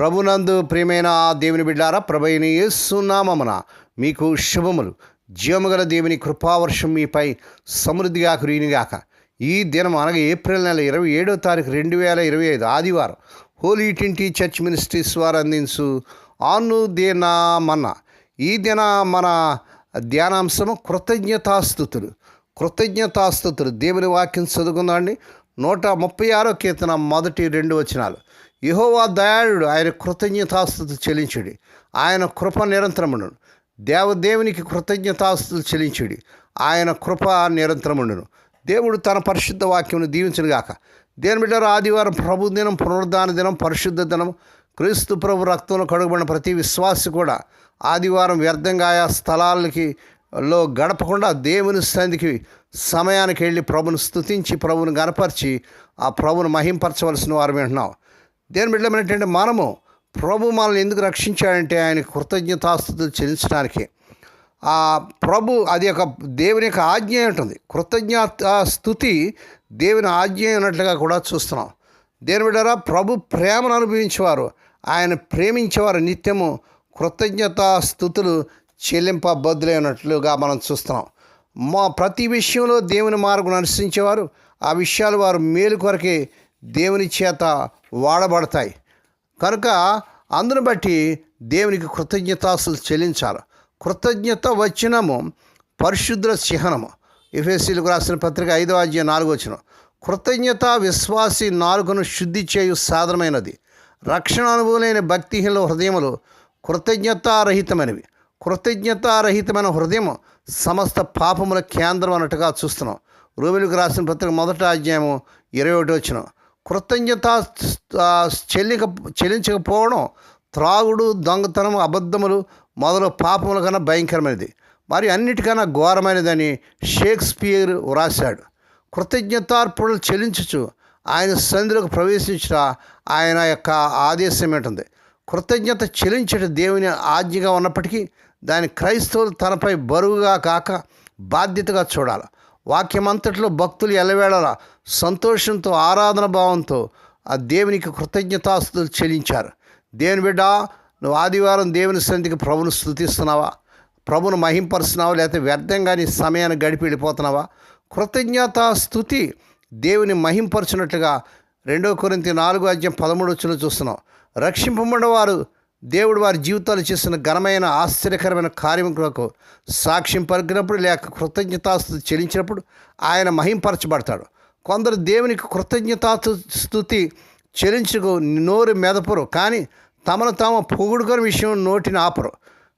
ప్రభునందు ప్రియమైన దేవుని బిడ్డారా ప్రభైన యేసునామమున మీకు శుభములు. జీవముగల దేవుని కృపావర్షం మీపై సమృద్ధిగా కురిగినగాక ఈ దినం అనగా ఏప్రిల్ నెల ఇరవై ఏడో తారీఖు రెండు వేల ఇరవై ఐదు ఆదివారం హోలీ ట్వంటీ చర్చ్ మినిస్ట్రీస్ వారు అందించు ఆను దినమన్న ఈ దిన మన ధ్యానాంశము కృతజ్ఞతాస్థుతులు కృతజ్ఞతాస్థుతులు దేవుని వాక్యం చదువుకుందామండి. నూట ముప్పై ఆరో కీర్తన మొదటి రెండు వచనాలు. యహోవా దయాళుడు ఆయన కృతజ్ఞతాస్థుతి చెల్లించుడి. ఆయన కృప నిరంతరమును దేవదేవునికి కృతజ్ఞతాస్తులు చెల్లించుడి. ఆయన కృప నిరంతరముండును. దేవుడు తన పరిశుద్ధ వాక్యమును దీవించనుగాక. దేని బిడ్డారు ఆదివారం ప్రభు దినం పునరుద్ధాన దినం పరిశుద్ధ దినం క్రీస్తు ప్రభు రక్తంలో కడుగుబడిన ప్రతి విశ్వాసి కూడా ఆదివారం వ్యర్థంగా ఆయా స్థలాలకి లో గడపకుండా దేవుని సంధికి సమయానికి వెళ్ళి ప్రభుని స్తుతించి ప్రభుని గనపరిచి ఆ ప్రభుని మహింపరచవలసిన వారు వింటున్నాం దేని బిడ్డమైనటువంటి మనము ప్రభు మనల్ని ఎందుకు రక్షించాడంటే ఆయన కృతజ్ఞతాస్తుతులు చెల్లించడానికి. ఆ ప్రభు అది ఒక దేవుని యొక్క ఆజ్ఞ ఉంటుంది. కృతజ్ఞత స్థుతి దేవుని ఆజ్ఞ ఉన్నట్లుగా కూడా చూస్తున్నాం. దేని బిడ్డారా? ప్రభు ప్రేమను అనుభవించేవారు. ఆయన ప్రేమించేవారు నిత్యము కృతజ్ఞత స్థుతులు చెల్లింపబద్దులైనట్లుగా మనం చూస్తున్నాం. మా ప్రతి విషయంలో దేవుని మార్గం అనుసరించేవారు. ఆ విషయాలు వారు మేలు కొరకే దేవుని చేత వాడబడతాయి. కనుక అందును బట్టి దేవునికి కృతజ్ఞతాసులు చెల్లించాలి. కృతజ్ఞత వచ్చినము పరిశుద్ధ చిహ్నము. ఎఫ్ఎస్సీలకు రాసిన పత్రిక ఐదో అధ్యాయం నాలుగు వచ్చిన కృతజ్ఞత విశ్వాసి నాలుగును శుద్ధి చేయు సాధనమైనది. రక్షణ అనుభవమైన భక్తిహీన హృదయములు కృతజ్ఞతారహితమైనవి. కృతజ్ఞతారహితమైన హృదయం సమస్త పాపముల కేంద్రం అన్నట్టుగా చూస్తున్నాం. రూబిలకు రాసిన పత్రిక మొదట అధ్యాయము ఇరవై ఒకటి వచ్చినాం కృతజ్ఞత చెల్లిక చెల్లించకపోవడం త్రాగుడు దొంగతనం అబద్ధములు మొదలు పాపముల కన్నా భయంకరమైనది. మరి అన్నిటికన్నా ఘోరమైనదని షేక్స్పియర్ వ్రాశాడు. కృతజ్ఞతార్పణలు చెల్లించచ్చు ఆయన సంధిలోకి ప్రవేశించిన ఆయన యొక్క ఆదేశం ఏంటుంది కృతజ్ఞత చెల్లించట దేవుని ఆజ్ఞగా ఉన్నప్పటికీ దాని క్రైస్తవులు తనపై బరువుగా కాక బాధ్యతగా చూడాలి. వాక్యమంతట్లో భక్తులు ఎల్లవేళలా సంతోషంతో ఆరాధన భావంతో ఆ దేవునికి కృతజ్ఞతాస్తులు చెల్లించారు. దేవుని బిడ్డ నువ్వు ఆదివారం దేవుని సన్నిధికి ప్రభును స్థుతిస్తున్నావా ప్రభును మహింపరుస్తున్నావా? లేకపోతే వ్యర్థంగా నీ సమయాన్ని గడిపి వెళ్ళిపోతున్నావా? కృతజ్ఞత స్థుతి దేవుని మహింపరచినట్లుగా రెండో కొరింత నాలుగు అధ్యాయం పదమూడు వచ్చిన చూస్తున్నాం. రక్షింపబడిన వారు దేవుడు వారి జీవితాలు చేసిన ఘనమైన ఆశ్చర్యకరమైన కార్యములకు సాక్ష్యం పలికినప్పుడు లేక కృతజ్ఞతాస్తు చెల్లించినప్పుడు ఆయన మహింపరచబడతాడు. కొందరు దేవునికి కృతజ్ఞతా స్థుతి చెల్లించకు నోరు మెదపరు కానీ తమను తాము పొగుడుకొని విషయం నోటిని ఆపరు.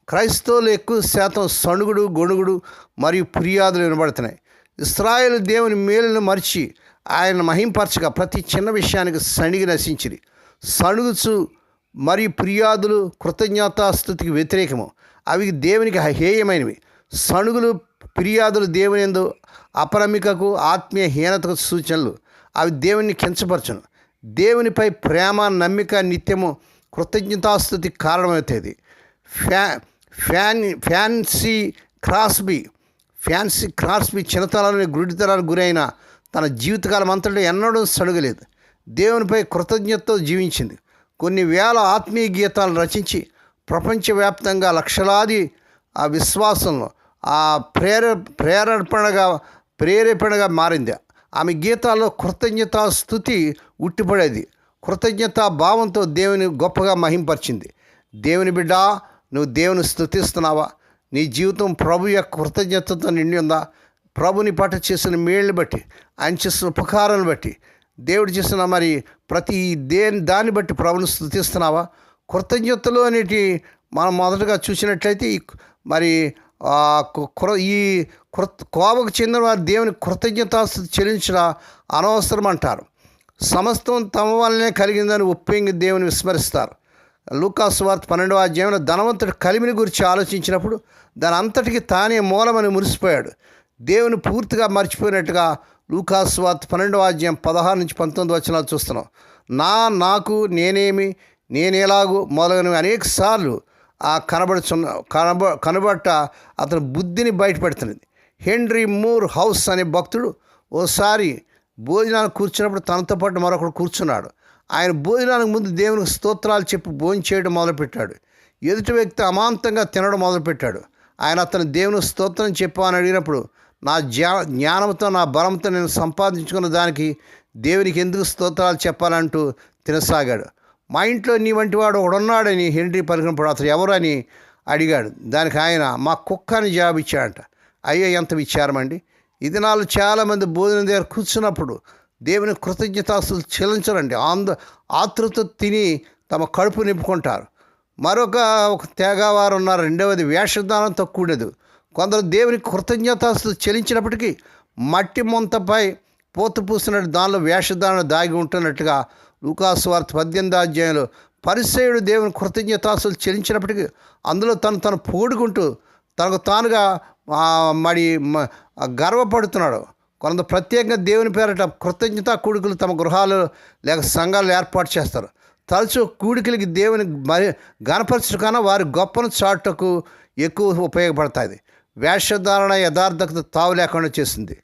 క్రైస్తవులు ఎక్కువ శాతం సణుగుడు గొణుగుడు మరియు ఫిర్యాదులు వినబడుతున్నాయి. ఇస్రాయేల్ దేవుని మేలును మరిచి ఆయన మహింపరచగా ప్రతి చిన్న విషయానికి సణిగి నశించిరి. సణుగుచు మరియు ఫిర్యాదులు కృతజ్ఞతాస్థుతికి వ్యతిరేకము. అవి దేవునికి హేయమైనవి. సణుగులు ఫిర్యాదులు దేవుని ఎందు అపరమికకు ఆత్మీయ హీనతకు సూచనలు. అవి దేవుని కించపరచును. దేవునిపై ప్రేమ నమ్మిక నిత్యము కృతజ్ఞతాస్థుతి కారణమవుతుంది. ఫ్యా ఫ్యాన్ ఫ్యాన్సీ క్రాస్బీ ఫ్యాన్సీ క్రాస్బీ చిన్నతనాన్ని గుడితనానికి గురైన తన జీవితకాలం అంతటా ఎన్నడూ సడుగలేదు దేవునిపై కృతజ్ఞతతో జీవించింది. కొన్ని వేల ఆత్మీయ గీతాలను రచించి ప్రపంచవ్యాప్తంగా లక్షలాది ఆ విశ్వాసంలో ఆ ప్రేర ప్రేరేపణగా ప్రేరేపణగా మారింది. ఆమె గీతాల్లో కృతజ్ఞత స్థుతి ఉట్టిపడేది. కృతజ్ఞత భావంతో దేవుని గొప్పగా మహింపరిచింది. దేవుని బిడ్డ నువ్వు దేవుని స్థుతిస్తున్నావా? నీ జీవితం ప్రభు యొక్క కృతజ్ఞతతో నిండి ఉందా? ప్రభుని పట్ల చేసిన మేళ్ళని బట్టి ఆయన చేసిన ఉపకారాలను బట్టి దేవుడు చేసిన మరి ప్రతి దేని దాన్ని బట్టి ప్రభుని స్థుతిస్తున్నావా? కృతజ్ఞతలు అనేటి మనం మొదటగా చూసినట్లయితే మరి కృ- ఈ కృత కోపకు చెందిన వారు దేవుని కృతజ్ఞతాస్థుతి చెల్లించడం అనవసరం అంటారు. సమస్తం తమ వల్లనే కలిగిందని ఒప్పింగి దేవుని విస్మరిస్తారు. లూకాస్ వార్త పన్నెండవ అధ్యాయంలో ధనవంతుడు కలిమిని గురించి ఆలోచించినప్పుడు దాని అంతటికి తానే మూలమని మురిసిపోయాడు. దేవుని పూర్తిగా మర్చిపోయినట్టుగా లూకాసు పన్నెండవ అధ్యాయం పదహారు నుంచి పంతొమ్మిది వచనాలు చూస్తున్నాం. నా నాకు నేనేమి నేనేలాగు మొదలగునవి అనేక సార్లు ఆ కనబడుచున్న కనబ కనబట్ట అతని బుద్ధిని బయటపెడుతున్నది. హెన్రీ మూర్ హౌస్ అనే భక్తుడు ఓసారి భోజనానికి కూర్చున్నప్పుడు తనతో పాటు మరొకడు కూర్చున్నాడు. ఆయన భోజనానికి ముందు దేవునికి స్తోత్రాలు చెప్పి భోజనం చేయడం మొదలుపెట్టాడు. ఎదుటి వ్యక్తి అమాంతంగా తినడం మొదలుపెట్టాడు. ఆయన అతను దేవుని స్తోత్రం చెప్పు అని అడిగినప్పుడు నా జ్ఞా జ్ఞానంతో నా బలంతో నేను సంపాదించుకున్న దానికి దేవునికి ఎందుకు స్తోత్రాలు చెప్పాలంటూ తినసాగాడు. మా ఇంట్లో నీ వంటి వాడు ఒకడున్నాడని హెన్రీ పలికినప్పుడు అతను ఎవరు అని అడిగాడు. దానికి ఆయన మా కుక్క అని జాబ్ ఇచ్చాడంట. అయ్యో ఎంత విచారమండి ఇది నాలుగు చాలామంది భోజనం దగ్గర కూర్చున్నప్పుడు దేవుని కృతజ్ఞతాస్తులు చెల్లించరండి. ఆంద ఆతృత తిని తమ కడుపు నింపుకుంటారు. మరొక ఒక తేగావారు ఉన్నారు. రెండవది వేషధానంతో కూడదు. కొందరు దేవుని కృతజ్ఞతాస్తులు చెల్లించినప్పటికీ మట్టి ముంతపై పోత పూసినట్టు దానిలో వేషధారణ దాగి ఉంటున్నట్టుగా లూకాసు వార్త పద్దెనిమిది అధ్యాయంలో పరిసయుడు దేవుని కృతజ్ఞతాసులు చెల్లించినప్పటికీ అందులో తను తను పోడుకుంటూ తనకు తానుగా మరి గర్వపడుతున్నాడు. కొంత ప్రత్యేకంగా దేవుని పేరట కృతజ్ఞతా కూడికలు తమ గృహాలు లేక సంఘాలు ఏర్పాటు చేస్తారు. తరచు కూడికలకి దేవుని మరి గణపరచు కన్నా వారి గొప్పను చాటుకు ఎక్కువ ఉపయోగపడుతుంది వేషధారణ యథార్థకత తావు లేకుండా చేసింది.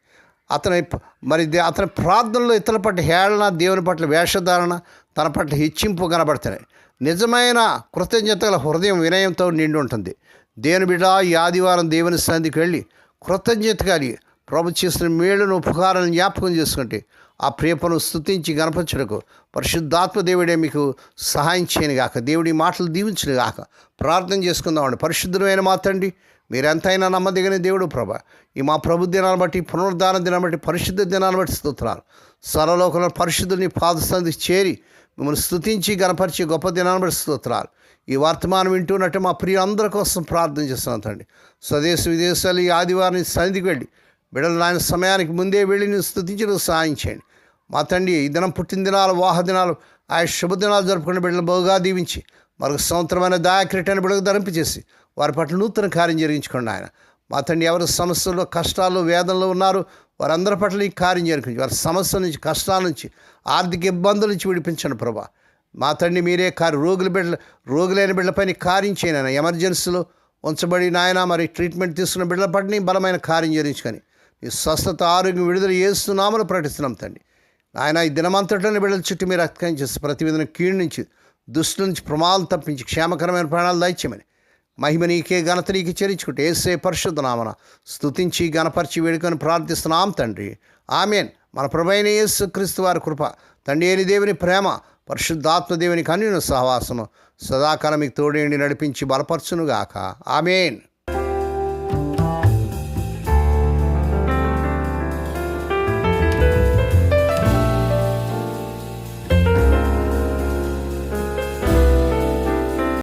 అతని మరి అతని ప్రార్థనలో ఇతరుల పట్ల హేళన దేవుని పట్ల వేషధారణ తన పట్ల హెచ్చింపు కనబడుతున్నాయి నిజమైన కృతజ్ఞత గల హృదయం వినయంతో నిండి ఉంటుంది. దేవుని బిడ్డ ఈ ఆదివారం దేవుని సన్నిధికి వెళ్ళి కృతజ్ఞత కలిగి ప్రభు చేసిన మేలును ఉపకారాలను జ్ఞాపకం చేసుకుంటే ఆ ప్రేమను స్తుతించి గణపరచుటకు పరిశుద్ధాత్మ దేవుడే మీకు సహాయం చేయను గాక దేవుడి మాటలు దీవించను గాక ప్రార్థన చేసుకుందామండి. పరిశుద్ధమైన మాత్రండి మీరెంతైనా నమ్మదగిన దేవుడు ప్రభ. ఈ మా ప్రభు దినాన్ని బట్టి పునరుద్ధాన దినాన్ని బట్టి పరిశుద్ధ దినాన్ని బట్టి స్థుతున్నారు సర్వలోకంలో పరిశుద్ధుని పాదస్థానికి చేరి మిమ్మల్ని స్థుతించి గణపరిచి గొప్ప దినాన్ని బట్టి స్తోత్రాలు. ఈ వర్తమానం వింటున్నట్టు మా ప్రియ అందరి కోసం ప్రార్థన చేస్తున్నాం తండ్రి. స్వదేశ విదేశాలు ఈ ఆదివారం సన్నిధికి వెళ్ళి బిడ్డలు నాయన సమయానికి ముందే వెళ్ళి నేను స్థుతించడం సాయం చేయండి. మా తండ్రి ఈ దినం పుట్టిన దినాలు వాహ దినాలు ఆ శుభదినాలు జరుపుకునే బిడ్డలు బహుగా దీవించి మరొక సంవత్సరమైన దాయక్రీటాన్ని బిడ్డకు ధరింపచేసి వారి పట్ల నూతన కార్యం జరిగించుకోండి ఆయన. మా తండ్రి ఎవరు సమస్యల్లో కష్టాలు వేదనలు ఉన్నారు వారందరి పట్ల ఈ కార్యం జరిగించి వారి సమస్యల నుంచి కష్టాల నుంచి ఆర్థిక ఇబ్బందుల నుంచి విడిపించండి ప్రభా. మా తండ్రి మీరే కారు రోగుల బిడ్డ రోగులైన బిడ్డలపైన కార్యం చేయను ఎమర్జెన్సీలో ఉంచబడి నాయన మరి ట్రీట్మెంట్ తీసుకున్న బిడ్డల పట్ల బలమైన కార్యం జరిగించుకొని ఈ స్వస్థత ఆరోగ్యం విడుదల చేస్తున్నామని ప్రకటిస్తున్నాం తండ్రి. ఆయన ఈ దినమంతటిలోనే బిడ్డల చుట్టూ మీరు అత్యం చేస్తే ప్రతి విధంగా కీడు నుంచి దుష్టుల నుంచి ప్రమాదం తప్పించి క్షేమకరమైన ప్రాణాలు దయచేయమని మహిమ నీకే ఘనత నీకు చెల్లించుకుంటే ఏసే పరిశుద్ధనామన స్తుతించి గణపరిచి వేడుకొని ప్రార్థిస్తున్నాం తండ్రి. ఆమెన్. మన ప్రభైన యేసు క్రీస్తు వారి కృప తండ్రి అయిన దేవుని ప్రేమ పరిశుద్ధాత్మ దేవుని కన్యున సహవాసము సదాకాలం మీకు తోడేండి నడిపించి బలపరచునుగాక. ఆమెన్.